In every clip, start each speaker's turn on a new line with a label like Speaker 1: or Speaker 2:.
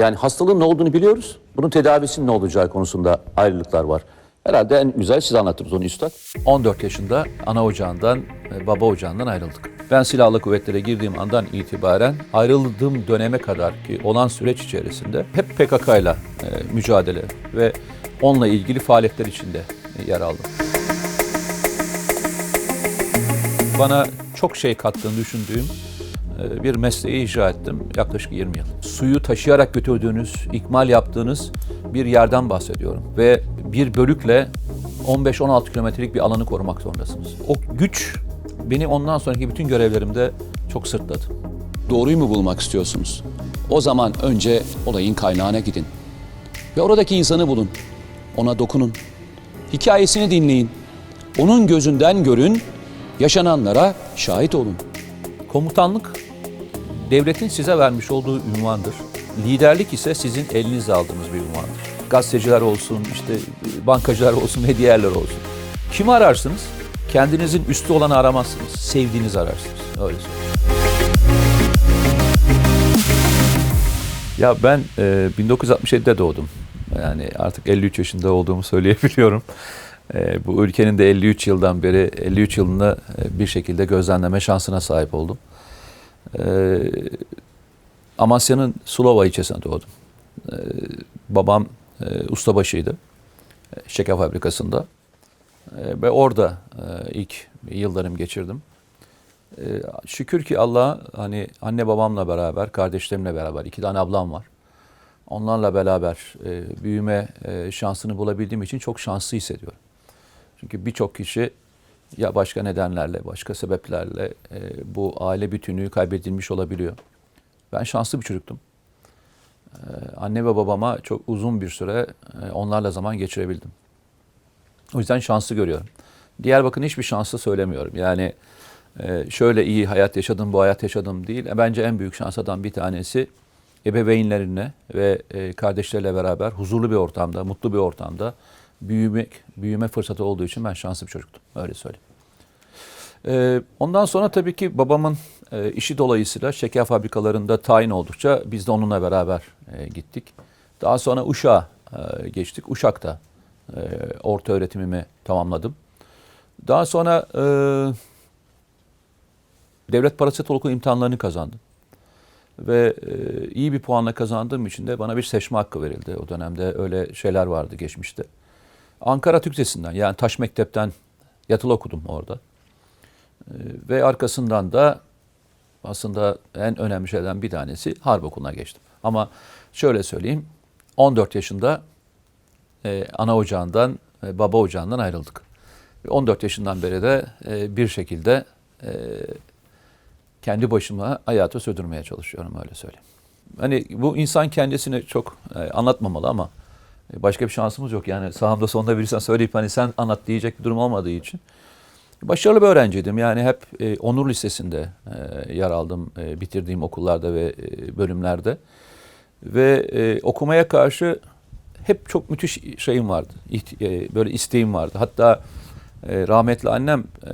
Speaker 1: Yani hastalığın ne olduğunu biliyoruz. Bunun tedavisinin ne olacağı konusunda ayrılıklar var. Herhalde en güzel siz anlattınız onu üstad.
Speaker 2: 14 yaşında ana ocağından, e, baba ocağından ayrıldık. Ben silahlı kuvvetlere girdiğim andan itibaren ayrıldığım döneme kadar ki olan süreç içerisinde hep PKK ile e, mücadele ve onunla ilgili faaliyetler içinde e, yer aldım. Bana çok şey kattığını düşündüğüm bir mesleği icra ettim yaklaşık 20 yıl. Suyu taşıyarak götürdüğünüz, ikmal yaptığınız bir yerden bahsediyorum. Ve bir bölükle 15-16 kilometrelik bir alanı korumak zorundasınız. O güç beni ondan sonraki bütün görevlerimde çok sırtladı.
Speaker 3: Doğruyu mu bulmak istiyorsunuz? O zaman önce olayın kaynağına gidin. Ve oradaki insanı bulun. Ona dokunun. Hikayesini dinleyin. Onun gözünden görün. Yaşananlara şahit olun.
Speaker 2: Komutanlık devletin size vermiş olduğu ünvandır. Liderlik ise sizin elinizle aldığınız bir ünvandır. Gazeteciler olsun, işte bankacılar olsun ve diğerler olsun. Kimi ararsınız? Kendinizin üstü olanı aramazsınız. Sevdiğinizi ararsınız. Öyle söyleyeyim. Ya ben e, 1967'de doğdum. Yani artık 53 yaşında olduğumu söyleyebiliyorum. E, bu ülkenin de 53 yıldan beri 53 yılını e, bir şekilde gözlemleme şansına sahip oldum. E, Amasya'nın Sulova ilçesine doğdum. E, babam e, ustabaşıydı. E, şeker fabrikasında. E, ve orada e, ilk yıllarımı geçirdim. Şükür ki Allah hani anne babamla beraber, kardeşlerimle beraber, iki tane ablam var. Onlarla beraber büyüme şansını bulabildiğim için çok şanslı hissediyorum. Çünkü birçok kişi ya başka nedenlerle, başka sebeplerle e, bu aile bütünlüğü kaybedilmiş olabiliyor. Ben şanslı bir çocuktum. E, anne ve babama çok uzun bir süre e, onlarla zaman geçirebildim. O yüzden şanslı görüyorum. Diğer bakın hiçbir şanslı söylemiyorum. Yani e, şöyle iyi hayat yaşadım, bu hayat yaşadım değil. E, bence en büyük şanslardan bir tanesi ebeveynlerine ve e, kardeşlerle beraber huzurlu bir ortamda, mutlu bir ortamda büyümek, büyüme fırsatı olduğu için ben şanslı bir çocuktum. Öyle söyleyeyim. E, ondan sonra tabii ki babamın e, işi dolayısıyla şeker fabrikalarında tayin oldukça biz de onunla beraber e, gittik. Daha sonra Uşak'a e, geçtik. Uşak'ta e, orta öğretimimi tamamladım. Daha sonra devlet paraset okulu imtihanlarını kazandım. Ve iyi bir puanla kazandığım için de bana bir seçme hakkı verildi. O dönemde öyle şeyler vardı geçmişte. Ankara Türk Lisesi'nden yani Taş Mektep'ten yatılı okudum orada. E, ve arkasından da aslında en önemli şeylerden bir tanesi Harp Okulu'na geçtim. Ama şöyle söyleyeyim 14 yaşında e, ana ocağından, e, baba ocağından ayrıldık. Ve 14 yaşından beri de e, bir şekilde kendi başıma hayatı sürdürmeye çalışıyorum öyle söyleyeyim. Hani bu insan kendisini çok anlatmamalı ama başka bir şansımız yok. Yani sağımda sonunda birisi söyleyip hani sen anlat diyecek bir durum olmadığı için. Başarılı bir öğrenciydim. Yani hep e, Onur Lisesi'nde e, yer aldım e, bitirdiğim okullarda ve e, bölümlerde. Ve e, okumaya karşı hep çok müthiş şeyim vardı. İht- e, böyle isteğim vardı. Hatta e, rahmetli annem e,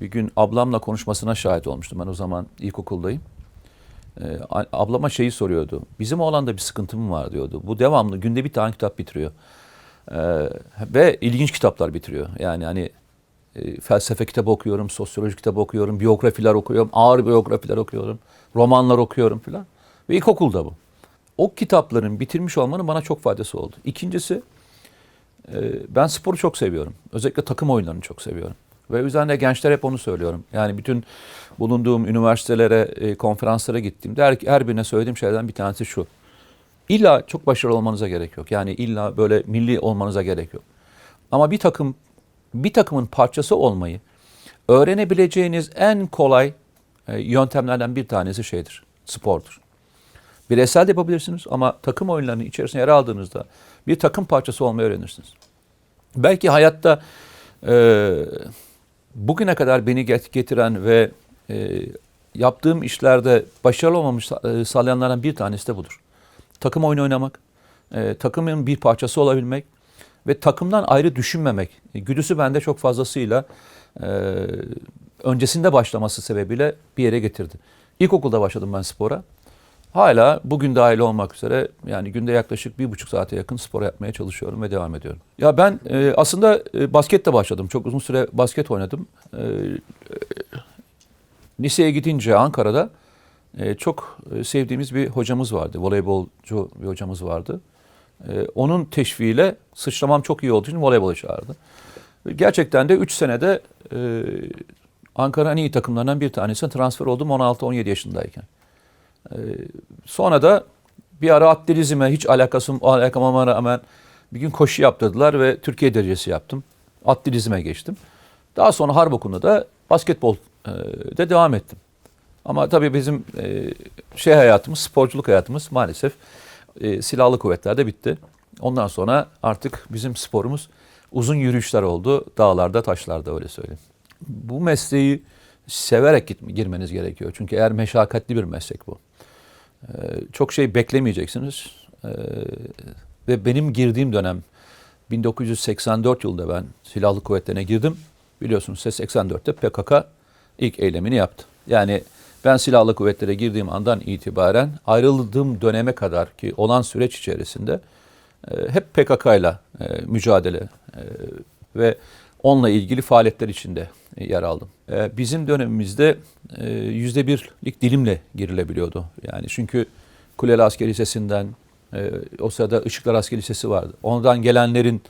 Speaker 2: bir gün ablamla konuşmasına şahit olmuştum. Ben o zaman ilkokuldayım. E, a- ablama şeyi soruyordu. Bizim oğlanda bir sıkıntı mı var diyordu. Bu devamlı günde bir tane kitap bitiriyor. E, ve ilginç kitaplar bitiriyor. Yani hani e, felsefe kitabı okuyorum, sosyoloji kitabı okuyorum, biyografiler okuyorum, ağır biyografiler okuyorum, romanlar okuyorum filan. Ve ilkokulda bu. O kitapların bitirmiş olmanın bana çok faydası oldu. İkincisi e, ben sporu çok seviyorum. Özellikle takım oyunlarını çok seviyorum. Ve üzerine gençler hep onu söylüyorum. Yani bütün bulunduğum üniversitelere, e, konferanslara gittiğimde her, her birine söylediğim şeylerden bir tanesi şu. İlla çok başarılı olmanıza gerek yok. Yani illa böyle milli olmanıza gerek yok. Ama bir takım bir takımın parçası olmayı öğrenebileceğiniz en kolay e, yöntemlerden bir tanesi şeydir. Spordur. Bireysel de yapabilirsiniz ama takım oyunlarının içerisine yer aldığınızda bir takım parçası olmayı öğrenirsiniz. Belki hayatta e, bugüne kadar beni get- getiren ve e, yaptığım işlerde başarılı olmamı e, sağlayanlardan bir tanesi de budur. Takım oyunu oynamak, e, takımın bir parçası olabilmek ve takımdan ayrı düşünmemek. E, güdüsü bende çok fazlasıyla e, öncesinde başlaması sebebiyle bir yere getirdi. İlkokulda başladım ben spora. Hala bugün dahil olmak üzere yani günde yaklaşık bir buçuk saate yakın spor yapmaya çalışıyorum ve devam ediyorum. Ya ben e, aslında e, basketle başladım. Çok uzun süre basket oynadım. E, e, liseye gidince Ankara'da e, çok e, sevdiğimiz bir hocamız vardı. Voleybolcu bir hocamız vardı. E, onun teşviğiyle sıçramam çok iyi olduğu için voleybola çağırdı. Gerçekten de 3 senede e, Ankara'nın iyi takımlarından bir tanesine transfer oldum 16-17 yaşındayken. E, sonra da bir ara atletizme hiç alakası alakamama rağmen bir gün koşu yaptırdılar ve Türkiye derecesi yaptım. Atletizme geçtim. Daha sonra Harp da basketbol e, de devam ettim. Ama tabii bizim e, şey hayatımız, sporculuk hayatımız maalesef e, silahlı kuvvetlerde bitti. Ondan sonra artık bizim sporumuz uzun yürüyüşler oldu. Dağlarda, taşlarda öyle söyleyeyim. Bu mesleği severek girmeniz gerekiyor. Çünkü eğer meşakkatli bir meslek bu. Ee, çok şey beklemeyeceksiniz. Ee, ve benim girdiğim dönem 1984 yılında ben silahlı kuvvetlerine girdim. Biliyorsunuz 84'te PKK ilk eylemini yaptı. Yani ben silahlı kuvvetlere girdiğim andan itibaren ayrıldığım döneme kadar ki olan süreç içerisinde e, hep PKK ile mücadele e, ve onunla ilgili faaliyetler içinde e, yer aldım. E, bizim dönemimizde e, yüzde birlik dilimle girilebiliyordu. Yani çünkü Kuleli Asker Lisesi'nden o sırada Işıklar Asker Lisesi vardı. Ondan gelenlerin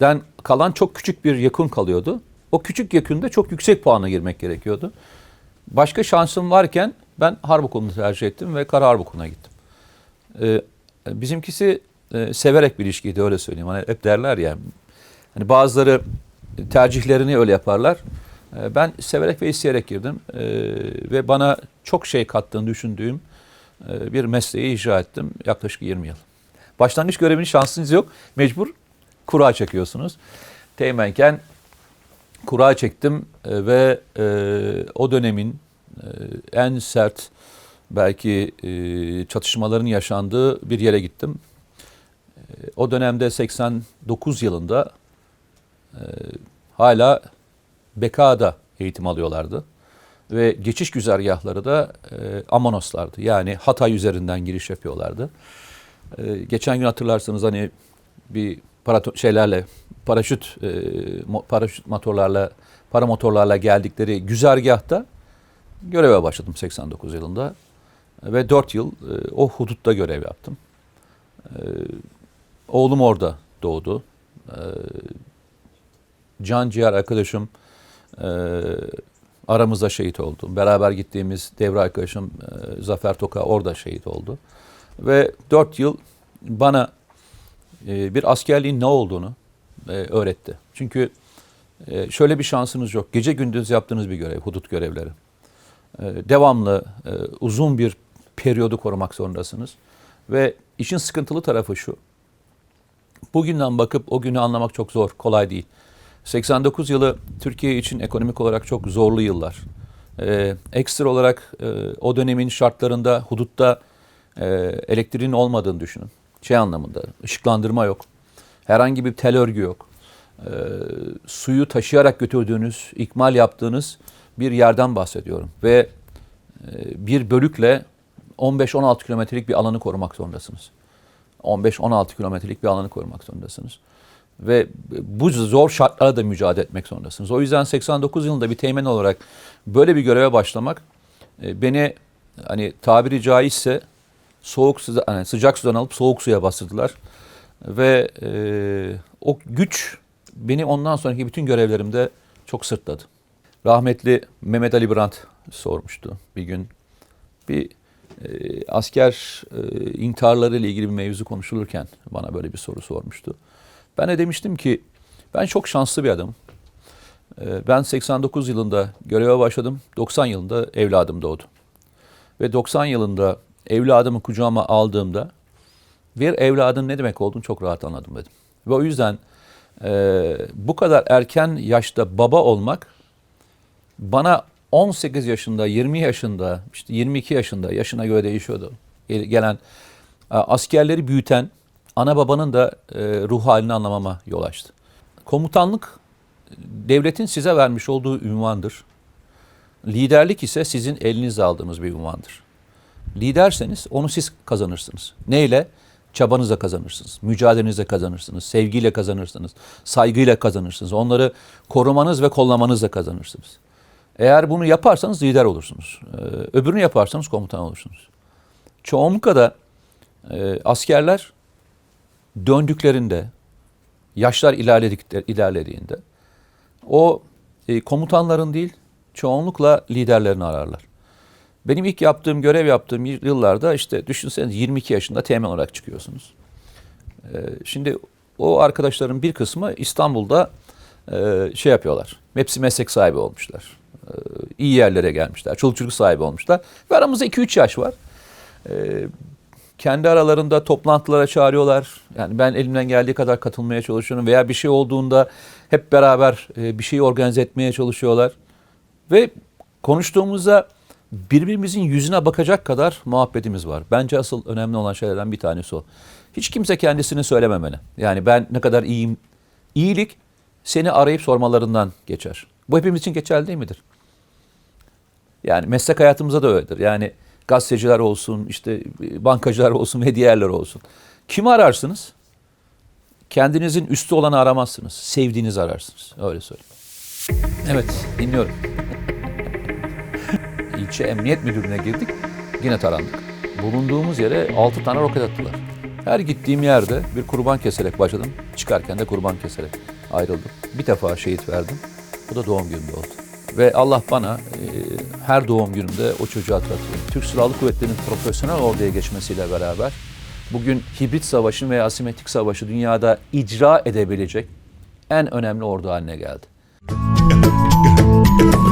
Speaker 2: den kalan çok küçük bir yakın kalıyordu. O küçük yakında çok yüksek puana girmek gerekiyordu. Başka şansım varken ben harp okulunu tercih ettim ve kara harp okuluna gittim. Bizimkisi severek bir ilişkiydi öyle söyleyeyim. Hani hep derler ya. Hani bazıları tercihlerini öyle yaparlar. Ee, ben severek ve isteyerek girdim. Ee, ve bana çok şey kattığını düşündüğüm e, bir mesleği icra ettim. Yaklaşık 20 yıl. Başlangıç görevinin şansınız yok. Mecbur kura çekiyorsunuz. Teğmenken kura çektim e, ve e, o dönemin en sert belki çatışmaların yaşandığı bir yere gittim. O dönemde 89 yılında e, hala BK'da eğitim alıyorlardı. Ve geçiş güzergahları da e, Amanoslardı. Yani Hatay üzerinden giriş yapıyorlardı. E, geçen gün hatırlarsanız hani bir parato- şeylerle paraşüt e, paraşüt motorlarla para motorlarla geldikleri güzergahta göreve başladım 89 yılında ve 4 yıl e, o hudutta görev yaptım. E, oğlum orada doğdu. E, can ciğer arkadaşım e, aramızda şehit oldu. Beraber gittiğimiz devre arkadaşım e, Zafer Toka orada şehit oldu. Ve 4 yıl bana e, bir askerliğin ne olduğunu e, öğretti. Çünkü e, şöyle bir şansınız yok. Gece gündüz yaptığınız bir görev, hudut görevleri. E, devamlı e, uzun bir periyodu korumak zorundasınız. Ve işin sıkıntılı tarafı şu. Bugünden bakıp o günü anlamak çok zor, kolay değil. 89 yılı Türkiye için ekonomik olarak çok zorlu yıllar. Ee, ekstra olarak e, o dönemin şartlarında hudutta e, elektriğin olmadığını düşünün. Şey anlamında ışıklandırma yok. Herhangi bir tel örgü yok. Ee, suyu taşıyarak götürdüğünüz, ikmal yaptığınız bir yerden bahsediyorum. Ve e, bir bölükle 15-16 kilometrelik bir alanı korumak zorundasınız. 15-16 kilometrelik bir alanı korumak zorundasınız. Ve bu zor şartlara da mücadele etmek zorundasınız. O yüzden 89 yılında bir teğmen olarak böyle bir göreve başlamak e, beni hani tabiri caizse soğuk sıca- hani sıcak sudan alıp soğuk suya bastırdılar. Ve e, o güç beni ondan sonraki bütün görevlerimde çok sırtladı. Rahmetli Mehmet Ali Brandt sormuştu bir gün. Bir e, asker e, intiharları ile ilgili bir mevzu konuşulurken bana böyle bir soru sormuştu. Ben de demiştim ki ben çok şanslı bir adamım. E, ben 89 yılında göreve başladım. 90 yılında evladım doğdu. Ve 90 yılında evladımı kucağıma aldığımda bir evladın ne demek olduğunu çok rahat anladım dedim. Ve o yüzden e, bu kadar erken yaşta baba olmak bana 18 yaşında, 20 yaşında, işte 22 yaşında yaşına göre değişiyordu. Gel- Gelen askerleri büyüten ana babanın da e, ruh halini anlamama yol açtı. Komutanlık devletin size vermiş olduğu ünvandır. Liderlik ise sizin elinizle aldığınız bir ünvandır. Liderseniz onu siz kazanırsınız. Neyle? Çabanızla kazanırsınız. Mücadelenizle kazanırsınız. Sevgiyle kazanırsınız. Saygıyla kazanırsınız. Onları korumanız ve kollamanızla kazanırsınız. Eğer bunu yaparsanız lider olursunuz. Ee, öbürünü yaparsanız komutan olursunuz. Çoğunlukla da e, askerler döndüklerinde, yaşlar ilerlediğinde o e, komutanların değil, çoğunlukla liderlerini ararlar. Benim ilk yaptığım, görev yaptığım yıllarda işte düşünseniz 22 yaşında teğmen olarak çıkıyorsunuz. Ee, şimdi o arkadaşların bir kısmı İstanbul'da e, şey yapıyorlar. Hepsi meslek sahibi olmuşlar. Ee, iyi yerlere gelmişler. Çoluk çocuk sahibi olmuşlar. Ve aramızda 2-3 yaş var. Ee, kendi aralarında toplantılara çağırıyorlar. Yani ben elimden geldiği kadar katılmaya çalışıyorum. Veya bir şey olduğunda hep beraber e, bir şeyi organize etmeye çalışıyorlar. Ve konuştuğumuzda birbirimizin yüzüne bakacak kadar muhabbetimiz var. Bence asıl önemli olan şeylerden bir tanesi o. Hiç kimse kendisini söylememeli. Yani ben ne kadar iyiyim. İyilik seni arayıp sormalarından geçer. Bu hepimiz için geçerli değil midir? Yani meslek hayatımızda da öyledir. Yani gazeteciler olsun, işte bankacılar olsun ve diğerler olsun. Kimi ararsınız? Kendinizin üstü olanı aramazsınız. Sevdiğinizi ararsınız. Öyle söyleyeyim. Evet, dinliyorum. İlçe Emniyet Müdürlüğü'ne girdik. Yine tarandık. Bulunduğumuz yere 6 tane roket attılar. Her gittiğim yerde bir kurban keserek başladım. Çıkarken de kurban keserek ayrıldım. Bir defa şehit verdim. Bu da doğum günümde oldu. Ve Allah bana e, her doğum günümde o çocuğu hatırlatıyorum. Türk Silahlı Kuvvetleri'nin profesyonel orduya geçmesiyle beraber bugün hibrit savaşın veya asimetrik savaşı dünyada icra edebilecek en önemli ordu haline geldi.